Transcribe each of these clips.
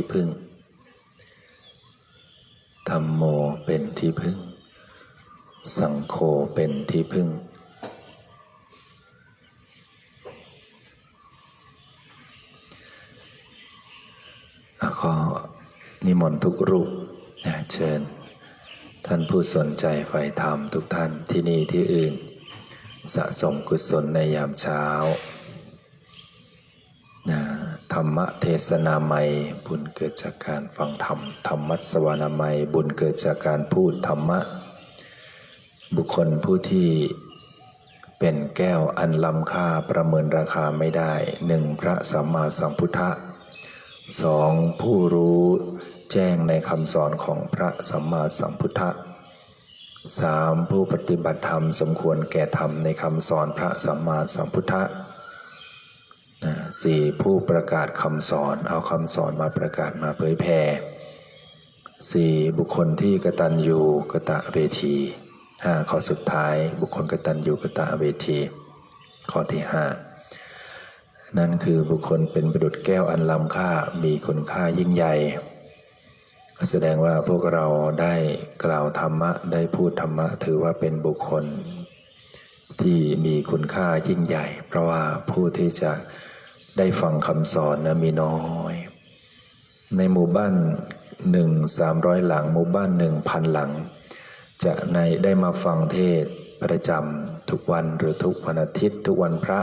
ที่พึ่งธรรมโมเป็นที่พึ่ง สังโฆเป็นที่พึ่งแล้วก็นิมนต์ทุกรูปเชิญ ท่านผู้สนใจใฝ่ธรรมทุกท่านที่นี่ที่อื่น สะสมกุศลในยามเช้านะ รรมเทศนาไมยบุญเกิดจากการฟังธรรม ธรรมัสวนาไมยบุญเกิดจากการพูดธรรมะ บุคคลผู้ที่เป็นแก้วอันล้ำค่าประเมินราคาไม่ได้หนึ่งพระสัมมาสัมพุทธะสองผู้รู้แจ้งในคำสอนของพระสัมมาสัมพุทธะสามผู้ปฏิบัติธรรมสมควรแก่ธรรมในคำสอนพระสัมมาสัมพุทธะ สี่ผู้ประกาศคำสอนเอาคำสอนมาประกาศมาเผยแผ่สี่บุคคลที่กตัญญูกตะเวทีห้าข้อสุดท้าย บุคคลกตัญญูกตะเวที ข้อที่ห้านั่นคือบุคคลเป็นประดุจแก้วอันล้ำค่ามีคุณค่ายิ่งใหญ่ แสดงว่าพวกเราได้กล่าวธรรมะได้พูดธรรมะ ถือว่าเป็นบุคคลที่มีคุณค่ายิ่งใหญ่ เพราะว่าผู้ที่จะ ได้ฟังคำสอนนะมีน้อย ในหมู่บ้านหนึ่งสามร้อยหลัง หมู่บ้านหนึ่งพันหลัง จะในได้มาฟังเทศประจำทุกวันหรือทุกวันอาทิตย์ทุกวันพระ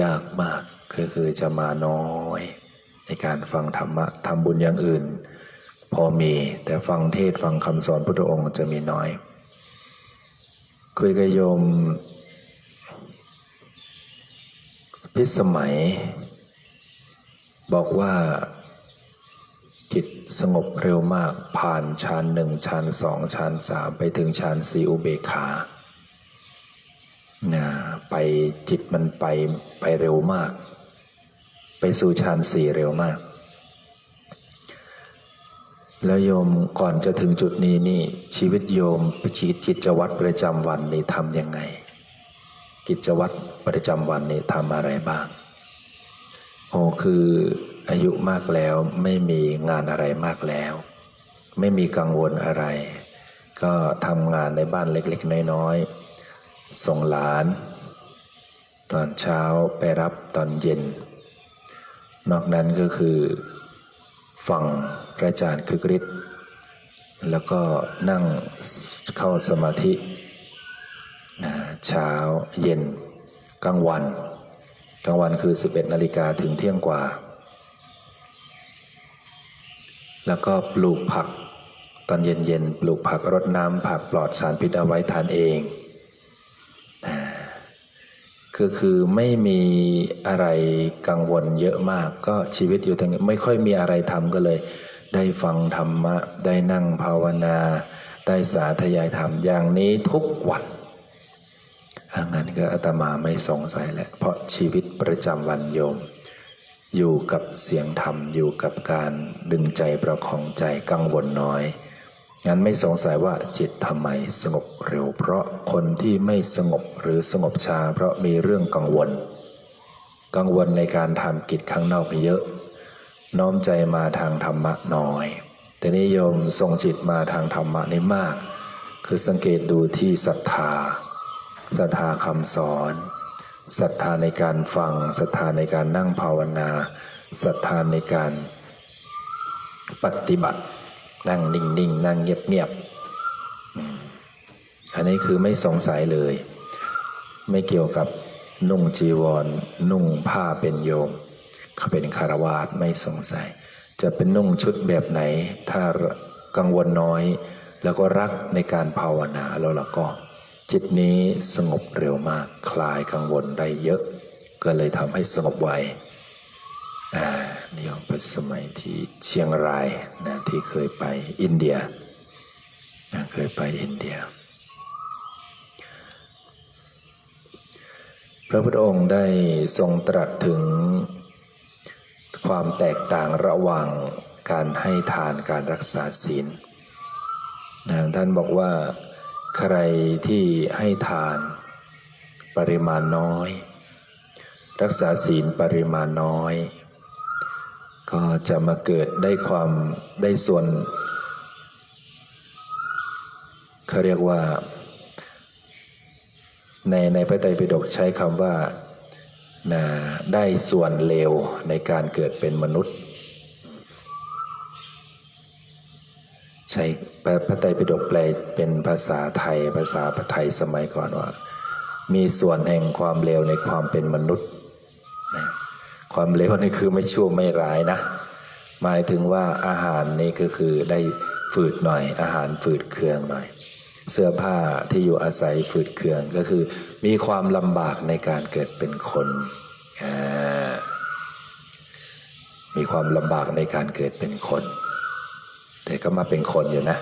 ยากมากคือคือจะมาน้อย ในการฟังธรรมะทำบุญอย่างอื่น พอมีแต่ฟังเทศฟังคำสอนพุทธองค์จะมีน้อย คุยกับโยม พิสมัย บอกว่า จิตสงบเร็วมากผ่านฌานหนึ่งฌานสองฌานสามไปถึงฌานสีอุเบกขานะไปจิตมันไปไปเร็วมาก ไปสู่ฌานสี่เร็วมาก แล้วโยมก่อนจะถึงจุดนี้นี่ชีวิตโยมชีวิตกิจวัตรประจำวันนี่ทำยังไง กิจวัตรประจำวันนี่ทำอะไรบ้างโอ้คืออายุมากแล้วไม่มีงานอะไรมากแล้ว ไม่มีกังวลอะไร ก็ทำงานในบ้านเล็กๆ น้อยๆ ส่งหลาน ตอนเช้าไปรับตอนเย็น นอกนั้นก็คือฟังพระอาจารย์คึกฤทธิ์แล้วก็นั่งเข้าสมาธิ นะเช้าเย็น กลางวัน กลางวันคือ 11นาฬิกาถึงเที่ยงกว่า แล้วก็ปลูกผัก ตอนเย็นๆ ปลูกผักรดน้ำผักปลอดสารพิษเอาไว้ทานเองนะก็คือไม่มีอะไรกังวลเยอะมากก็ชีวิตอยู่ทางนี้ไม่ค่อยมีอะไรทำก็เลย ได้ฟังธรรมะ ได้นั่งภาวนา ได้สาธยายธรรมอย่างนี้ทุกวัน อางั้นก็อาตมาไม่สงสัยแหล้วเพราะชีวิตประจำวันโยม อยู่กับเสียงธรรมอยู่กับการดึงใจประคองใจกังวลน้อย งั้นไม่สงสัยว่าจิตทำไมสงบเร็ว เพราะคนที่ไม่สงบหรือสงบช้าเพราะมีเรื่องกังวล กังวลในการทำกิจข้างนอกเยอะ น้อมใจมาทางธรรมะน้อย แต่นิยมทรงจิตมาทางธรรมะนี่มาก คือสังเกตดูที่ศรัทธา ศรัทธาคำสอนศรัทธาในการฟังศรัทธาในการนั่งภาวนาศรัทธาในการปฏิบัติ นั่งนิ่งๆนั่งเงียบๆอันนี้คือไม่สงสัยเลย ไม่เกี่ยวกับนุ่งจีวร นุ่งผ้าเป็นโยมเขาเป็นคารวาสไม่สงสัย จะเป็นนุ่งชุดแบบไหน ถ้ากังวลน้อย แล้วก็รักในการภาวนาแล้วล่ะก็ จิตนี้สงบเร็วมากคลายกังวลได้เยอะ ก็เลยทำให้สงบไวอ่านี่ยเป็นสมัยที่เชียงรายนะที่เคยไปอินเดียนะเคยไปอินเดีย พระพุทธองค์ได้ทรงตรัสถึงความแตกต่างระหว่างการให้ทานการรักษาศีลนะท่านบอกว่า ใครที่ให้ทานปริมาณน้อย รักษาศีลปริมาณน้อย ก็จะมาเกิดได้ความได้ส่วนเขาเรียกว่า ในในพระไตรปิฎกใช้คำว่านะได้ส่วนเลวในการเกิดเป็นมนุษย์ ใช้พระไตรปิฎกแปลเป็นภาษาไทย ภาษาไทยสมัยก่อนว่า มีส่วนแห่งความเลวในความเป็นมนุษย์นะความเลวนี่คือไม่ชั่วไม่ร้ายนะ หมายถึงว่าอาหารนี่ก็คือได้ฝืดหน่อย อาหารฝืดเคืองหน่อย เสื้อผ้าที่อยู่อาศัยฝืดเคืองก็คือ มีความลำบากในการเกิดเป็นคนมีความลำบากในการเกิดเป็นคน แต่ก็มาเป็นคนอยู่นะ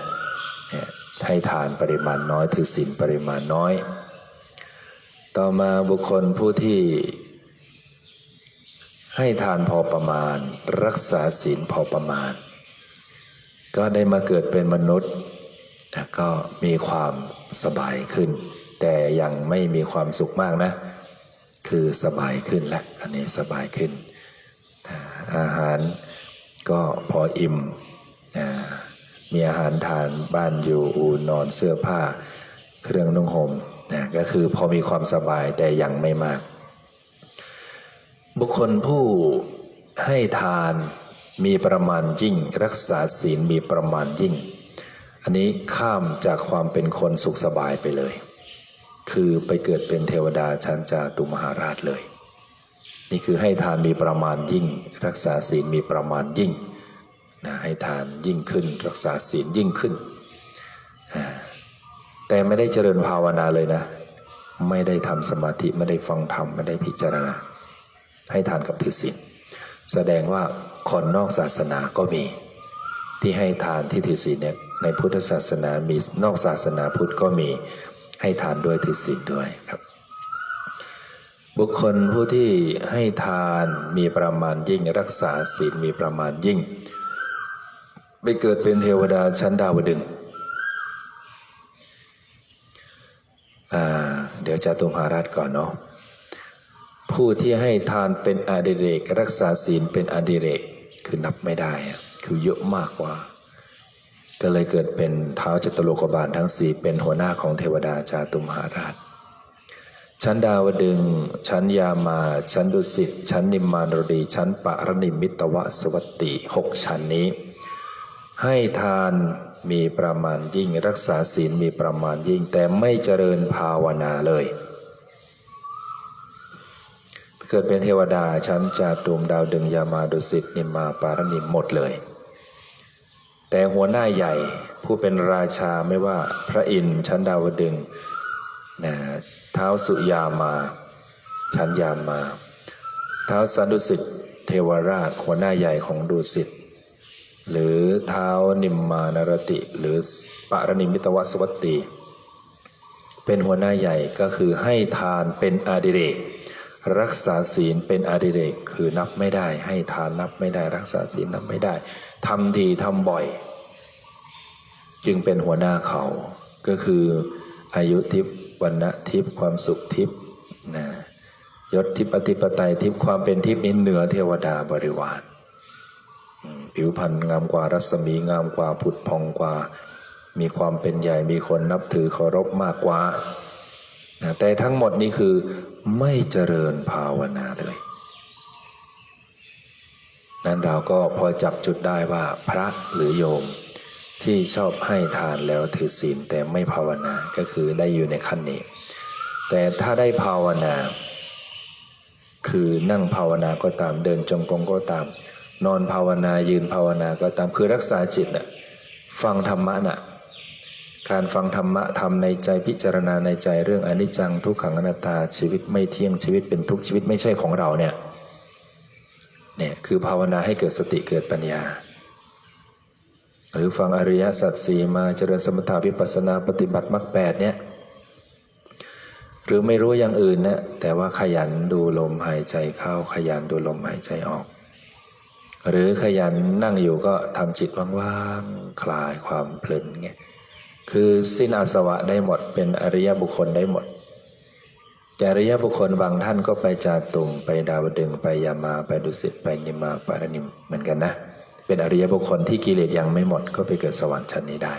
ให้ทานปริมาณน้อยถือศีลปริมาณน้อย ต่อมาบุคคลผู้ที่ ให้ทานพอประมาณ รักษาศีลพอประมาณ ก็ได้มาเกิดเป็นมนุษย์ก็มีความสบายขึ้น แต่ยังไม่มีความสุขมากนะ คือสบายขึ้นแล้วอันนี้สบายขึ้น อาหารก็พออิ่ม นะมีอาหารทานบ้านอยู่อูนอนเสื้อผ้า เครื่องนุ่งห่มนะก็คือพอมีความสบายแต่ยังไม่มาก บุคคลผู้ให้ทานมีประมาณยิ่ง รักษาศีลมีประมาณยิ่ง อันนี้ข้ามจากความเป็นคนสุขสบายไปเลย คือไปเกิดเป็นเทวดาชั้นจาตุมหาราชเลย นี่คือให้ทานมีประมาณยิ่ง รักษาศีลมีประมาณยิ่ง นะให้ทานยิ่งขึ้น รักษาศีลยิ่งขึ้น แต่ไม่ได้เจริญภาวนาเลยนะ ไม่ได้ทำสมาธิไม่ได้ฟังธรรมไม่ได้พิจารณา ให้ทานกับถือศีลแสดงว่าคนนอกศาสนาก็มี ที่ให้ทานที่ถือศีลเนี่ยในพุทธศาสนามีนอกศาสนาพุทธก็มีให้ทานด้วยถือศีลด้วยครับ บุคคลผู้ที่ให้ทานมีประมาณยิ่งรักษาศีลมีประมาณยิ่ง ไปเกิดเป็นเทวดาชั้นดาวดึงเดี๋ยวจะตุมหาราชก่อนเนาะผู้ที่ให้ทานเป็นอดิเรก รักษาศีลเป็นอดิเรกคือนับไม่ได้ คือเยอะมากกว่า ก็เลยเกิดเป็นเท้าจตุโลกบาลทั้งสี่เป็นหัวหน้าของเทวดาจาตุมหาราช ชั้นดาวดึง ชั้นยามา ชั้นดุสิต ชั้นนิมมานรดี ชั้นปะรนิมิตวสวัตติหกชั้นนี้ ให้ทานมีประมาณยิ่งรักษาศีลมีประมาณยิ่ง แต่ไม่เจริญภาวนาเลย เกิดเป็นเทวดาชั้นจาตุมดาวดึงยามาดุสิตนิมาปารนิมหมดเลย แต่หัวหน้าใหญ่ผู้เป็นราชาไม่ว่าพระอินทร์ชั้นดาวดึงนะเท้าวสุยามา ชั้นยามาเท้าวสันดุสิตเทวราชหัวหน้าใหญ่ของดุสิต หรือเท้านิมมานรติ หรือปารนิมิตวสวัตตีเป็นหัวหน้าใหญ่ก็คือให้ทานเป็นอาดิเรก รักษาศีลเป็นอาดิเรก คือนับไม่ได้ ให้ทานนับไม่ได้ รักษาศีลนับไม่ได้ทำทีทำบ่อย จึงเป็นหัวหน้าเขา ก็คืออายุทิพย์วันณะทิพย์ความสุขทิพย์นะยศทิพย์ปฏิปไตยทิพย์ความเป็นทิพย์นี้เหนือเทวดาบริวาร ผิวพรรณงามกว่ารัศมีงามกว่าผุดพองกว่า มีความเป็นใหญ่มีคนนับถือเคารพมากกว่านะแต่ทั้งหมดนี้คือไม่เจริญภาวนาเลยนั้นเราก็พอจับจุดได้ว่าพระหรือโยม ที่ชอบให้ทานแล้วถือศีลแต่ไม่ภาวนาก็คือได้อยู่ในขั้นนี้ แต่ถ้าได้ภาวนา คือนั่งภาวนาก็ตามเดินจงกรมก็ตาม นอนภาวนายืนภาวนาก็ตามคือรักษาจิตน่ะฟังธรรมะน่ะการฟังธรรมะทำในใจพิจารณาในใจเรื่องอนิจจังทุกขังอนัตตาชีวิตไม่เที่ยงชีวิตเป็นทุกข์ชีวิตไม่ใช่ของเราเนี่ยเนี่ยคือภาวนาให้เกิดสติเกิดปัญญา หรือฟังอริยสัจสี่มาเจริญสมถาวิปัสสนาปฏิบัติมรรคแปดเนี่ยหรือไม่รู้อย่างอื่นนะแต่ว่าขยันดูลมหายใจเข้าขยันดูลมหายใจออก หรือขยันนั่งอยู่ก็ทำจิตว่างๆคลายความเพลินเงี้ยคือสิ้นอาสวะได้หมดเป็นอริยบุคคลได้หมดจริยบุคคลบางท่านก็ไปจาตุมไปดาวดึงไปยามาไปดุสิตไปนิมาปารณิมเหมือนกันนะ เป็นอริยบุคคลที่กิเลสยังไม่หมดก็ไปเกิดสวรรค์ชั้นนี้ได้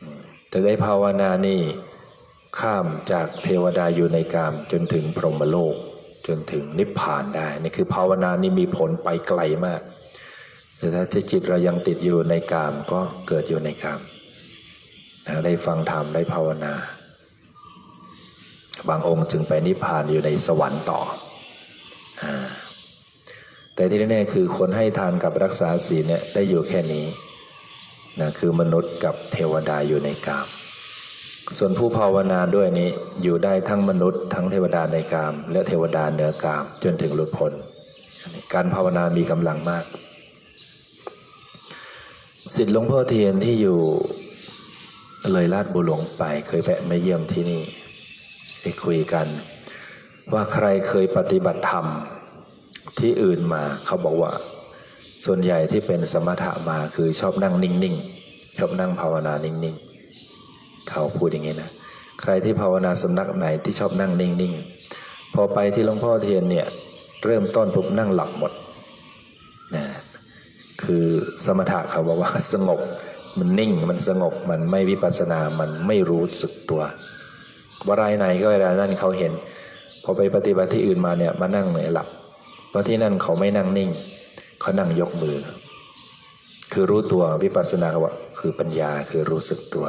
อืมแต่ได้ภาวนานี่ข้ามจากเทวดาอยู่ในกามจนถึงพรหมโลก จนถึงนิพพานได้นี่คือภาวนานี่มีผลไปไกลมากแต่ถ้าจิตเรายังติดอยู่ในกามก็เกิดอยู่ในกามนะได้ฟังธรรมได้ภาวนา บางองค์จึงไปนิพพานอยู่ในสวรรค์ต่ออแต่ที่แน่ๆคือคนให้ทานกับรักษาศีลเนี่ยได้อยู่แค่นี้นะคือมนุษย์กับเทวดาอยู่ในกาม ส่วนผู้ภาวนาด้วยนี้อยู่ได้ทั้งมนุษย์ ทั้งเทวดาในกาม และเทวดาเหนือกาม จนถึงหลุดพ้นการภาวนามีกำลังมากสิทธิ์หลวงพ่อเทียนที่อยู่เลยลาดบุหลวงไปเคยแวะมาเยี่ยมที่นี่ได้คุยกัน ว่าใครเคยปฏิบัติธรรมที่อื่นมาเขาบอกว่า ส่วนใหญ่ที่เป็นสมถะมาคือชอบนั่งนิ่งๆชอบนั่งภาวนานิ่งๆ เขาพูดอย่างนี้นะ ใครที่ภาวนาสำนักไหนที่ชอบนั่งนิ่งๆ พอไปที่หลวงพ่อเทียนเนี่ย เริ่มต้นปุ๊บนั่งหลับหมดนะคือสมถะเขาบอกว่าสงบ มันนิ่งมันสงบมันไม่วิปัสสนา มันไม่รู้สึกตัววรายไหนก็เวลานั่นเขาเห็น พอไปปฏิบัติที่อื่นมาเนี่ยมานั่งเหนี่อยหลับเพราะที่นั่นเขาไม่นั่งนิ่ง เขานั่งยกมือ คือรู้ตัววิปัสสนาเขาว่าคือปัญญาคือรู้สึกตัว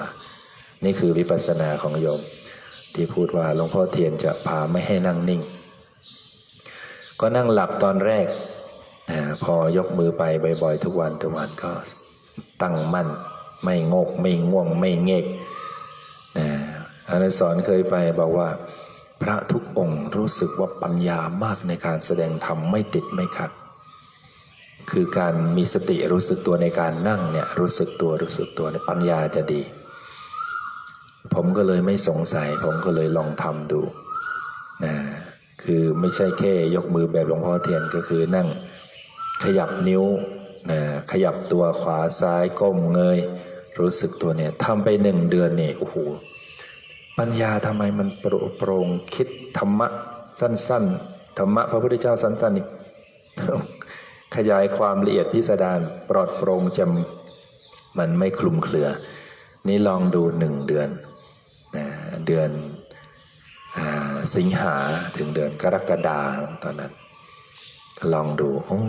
นี่คือวิปัสสนาของโยม ที่พูดว่าหลวงพ่อเทียนจะพาไม่ให้นั่งนิ่ง ก็นั่งหลับตอนแรกนะพอยกมือไปบ่อยๆ ทุกวันทุกวันก็ตั้งมั่น ไม่งกไม่ง่วงไม่เงกนะอาจารย์สอนเคยไปบอกว่า พระทุกองค์รู้สึกว่าปัญญามากในการแสดงธรรมไม่ติดไม่ขัด คือการมีสติรู้สึกตัวในการนั่งเนี่ยรู้สึกตัวรู้สึกตัวในปัญญาจะดี ผมก็เลยไม่สงสัย ผมก็เลยลองทำดูนะคือไม่ใช่แค่ยกมือแบบหลวงพ่อเทียนก็คือนั่งขยับนิ้วนะขยับตัวขวาซ้ายก้มเงย รู้สึกตัวเนี่ยทำไปหนึ่งเดือนเนี่ยโอ้โหปัญญาทำไมมันโปร่โปรงคิดธรรมะสั้นๆธรรมะพระพุทธเจ้าสั้นๆอีกขยายความละเอียดพิสดารปลอดโปร่งจำมันไม่คลุมเครือ นี่ลองดูหนึ่งเดือน เดือนอสิงหาถึงเดือนกรกฎาตอนนั้น ลองดูโอ้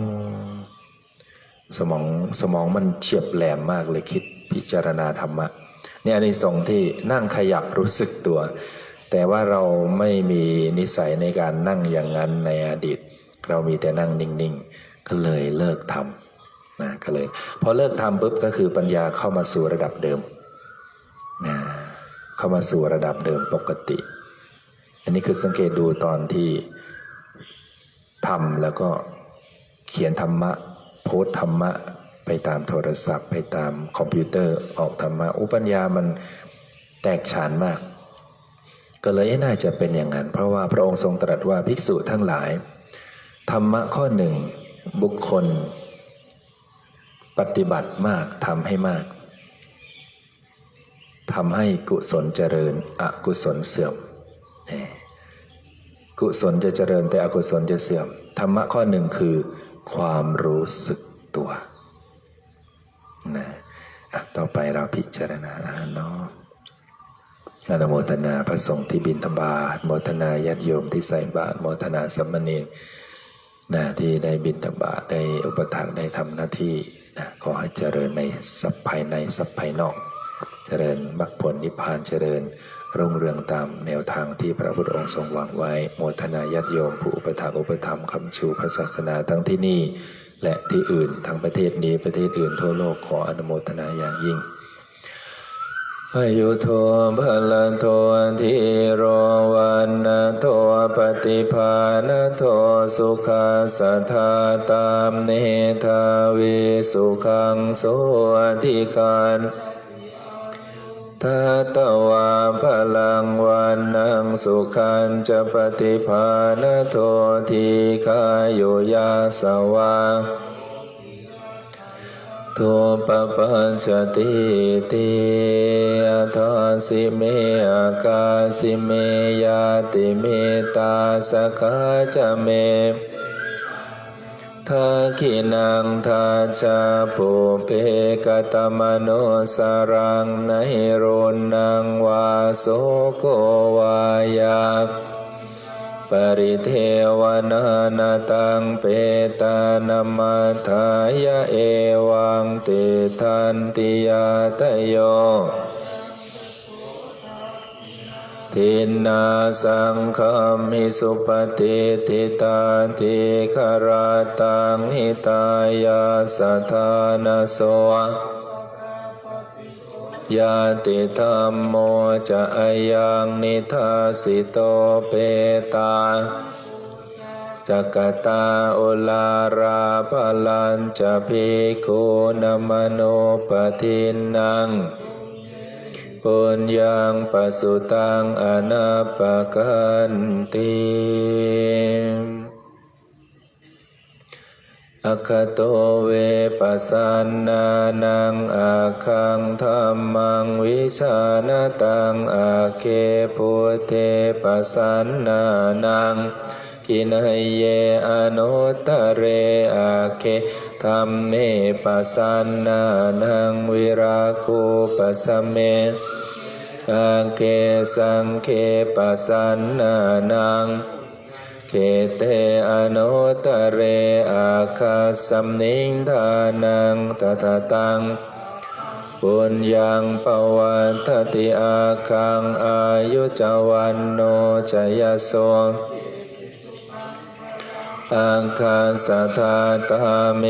สมองสมองมันเฉียบแหลมมากเลยคิดพิจารณาธรรมะเนี่ยอันนี้สงที่นั่งขยับรู้สึกตัว แต่ว่าเราไม่มีนิสัยในการนั่งอย่างนั้นในอดีต เรามีแต่นั่งนิ่งๆ ก็เลยเลิกทำนะก็เลยพอเลิกทำปุ๊บก็คือปัญญาเข้ามาสู่ระดับเดิมนะ เข้ามาสู่ระดับเดิมปกติ อันนี้คือสังเกตดูตอนที่ทำแล้วก็เขียนธรรมะ โพสธรรมะ ไปตามโทรศัพท์ ไปตามคอมพิวเตอร์ออกธรรมะอุปัญญามันแตกฉานมาก ก็เลยน่าจะเป็นอย่างนั้น เพราะว่าพระองค์ทรงตรัสว่าภิกษุทั้งหลาย ธรรมะข้อหนึ่งบุคคล ปฏิบัติมากทำให้มาก ทำให้กุศลเจริญ อกุศลเสื่อมนี่กุศลจะเจริญแต่อกุศลจะเสื่อม ธรรมะข้อหนึ่งคือ ความรู้สึกตัวนะต่อไปเราพิจารณาอาหารเนาะอนุโมทนาพระสงฆ์ที่บิณฑบาตโมทนาญาติโยมที่ใส่บาตรโมทนาสัมมเนรนะที่ได้บิณฑบาตได้อุปถัมภ์ได้ทำหน้าที่นะขอให้เจริญในสัพภายในสัพภายนอก เจริญมรรคผลนิพพานเจริญรุ่งเรืองตามแนวทางที่พระพุทธองค์ทรงวางไว้ โมทนาญาติโยม ผู้อุปถัมภ์อุปถัมคำชูพระศาสนาทั้งที่นี่ และที่อื่นทั้งประเทศนี้ประเทศอื่นทั่วโลกขออนุโมทนาอย่างยิ่งอายุโทพลันโททีโรวันนาโทปฏิภาณโทสุขาสัทธาตามเนธาวิสุขังโสอธิการ ทัตตวาพลังวันนังสุขันจะปฏิภาณโททีคายุยาสวาทุปปัญชติติอัทาสิเมอากาสิเมยาติเมตาสกาจเม ทักขินังทัจาปุเพกตมโนสรังนหิรุนังวาโสโกวายาปริเทวนานาตังเปตานามัฏฐายะเอวังติทันติยาตโย ทินนาสังฆมิสุปฏิทิตาทิคาราตังหิตายาสัทานาโสยาติธรรมโมจะอายังนิทาสิโตเปตาจักตาอุลาราพลันจะพิคุนมโนปทินนัง ปุญญังปสุตังอนาปกันติอคโตเวปสันนานังอาคังธรรมังวิชาณตังอาเคพุเทปสันนานังกินยเยอนุตเรอาเค ธรรมเมปัสสันนานังวิราคูปัสเมอาเกสังเคปัสสันนานังเขเตอนุตเรอาคาสัมนิงทานังตถาตังปุญญังปวัตติอาคังอายุจวันโนจยโส อังคาสัทาตาเม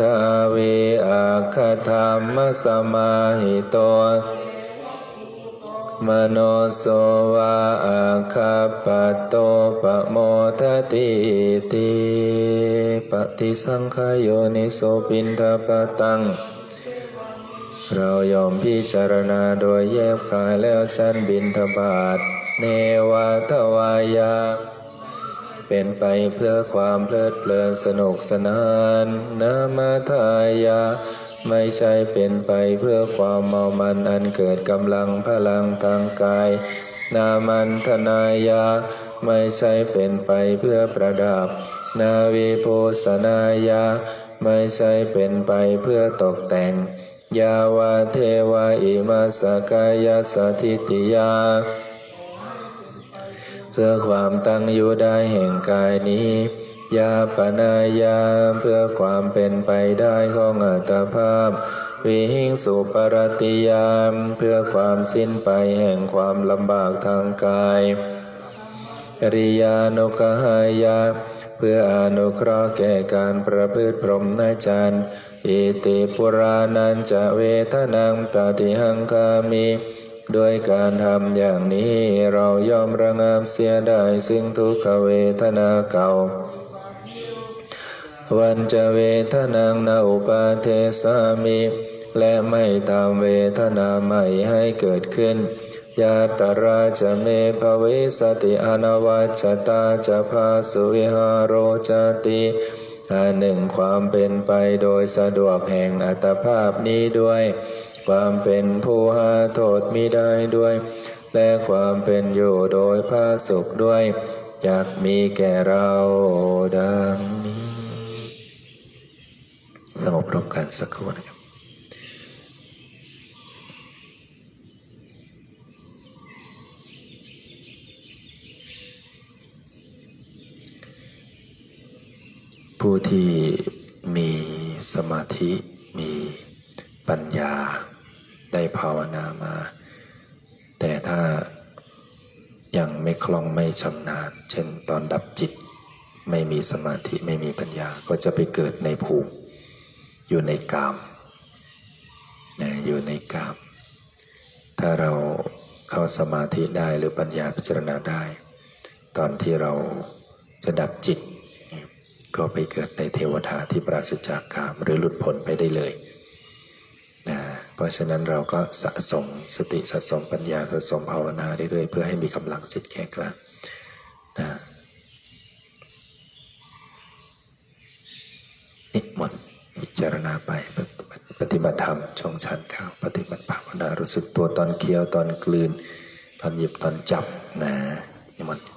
ทาวิอาคาธรรมสมาหิโตมโนโสวาอาคาปโตปโมทติติปฏิสังขายโยนิโสปินทปะตัง เรายอมพิจารณาโดยแยบคายแล้วชั้นบินทบาท เนวาทวายา เป็นไปเพื่อความเพลิดเพลินสนุกสนานนามาทายาไม่ใช่เป็นไปเพื่อความเมามันอันเกิดกำลังพลังทางกาย นามันธนายา ไม่ใช่เป็นไปเพื่อประดับ นาวิโพสนายา ไม่ใช่เป็นไปเพื่อตกแต่ง ยาวาเทวาอิมาสกายาสถิติยา เพื่อความตั้งอยู่ได้แห่งกายนี้ยาปนายาเพื่อความเป็นไปได้ของอัตภาพ วิหิงสุปรติยามเพื่อความสิ้นไปแห่งความลำบากทางกายริยานุกหายาเพื่ออนุเคราะห์แก่การประพฤติพรหมนจรรย์อิติปุรานันจะเวทนังปฏิหังคามิ ด้วยการทำอย่างนี้เรายอมระงับเสียได้ซึ่งทุกขเวทนาเก่า วันจะเวทนังนาอุปาเทสามิ และไม่ตามเวทนาใหม่ให้เกิดขึ้น ยาตราจะเมภเวสติอนวัจจตาจะพาสุวิหารโรจติอันหนึ่งความเป็นไปโดยสะดวกแห่งอัตภาพนี้ด้วย ความเป็นผู้หาโทษมิได้ด้วย และความเป็นอยู่โดยพาสุขด้วยอยากมีแก่เราดังนี้ สงบรวมกันสักครู่นะครับผู้ที่มีสมาธิมีปัญญา ภาวนามา แต่ถ้ายังไม่คล่องไม่ชำนาญ เช่นตอนดับจิต ไม่มีสมาธิไม่มีปัญญาก็จะไปเกิดในภูมิ อยู่ในกามนะอยู่ในกาม ถ้าเราเข้าสมาธิได้หรือปัญญาพิจารณาได้ ตอนที่เราจะดับจิต ก็ไปเกิดในเทวดาที่ปราศจากกามหรือหลุดพ้นไปได้เลย เพราะฉะนั้นเราก็สะสมสติสะสมปัญญาสะสมภาวนาเรื่อยๆเพื่อให้มีกำลังจิตแข็งกร่งนะนิมนต์พิจารณาไปปฏิบัติธรรมชงชันข้าวปฏิบัติภาวนารู้สึกตัวตอนเคี้ยวตอนกลืน ตอนหยิบตอนจับนะนิมนต์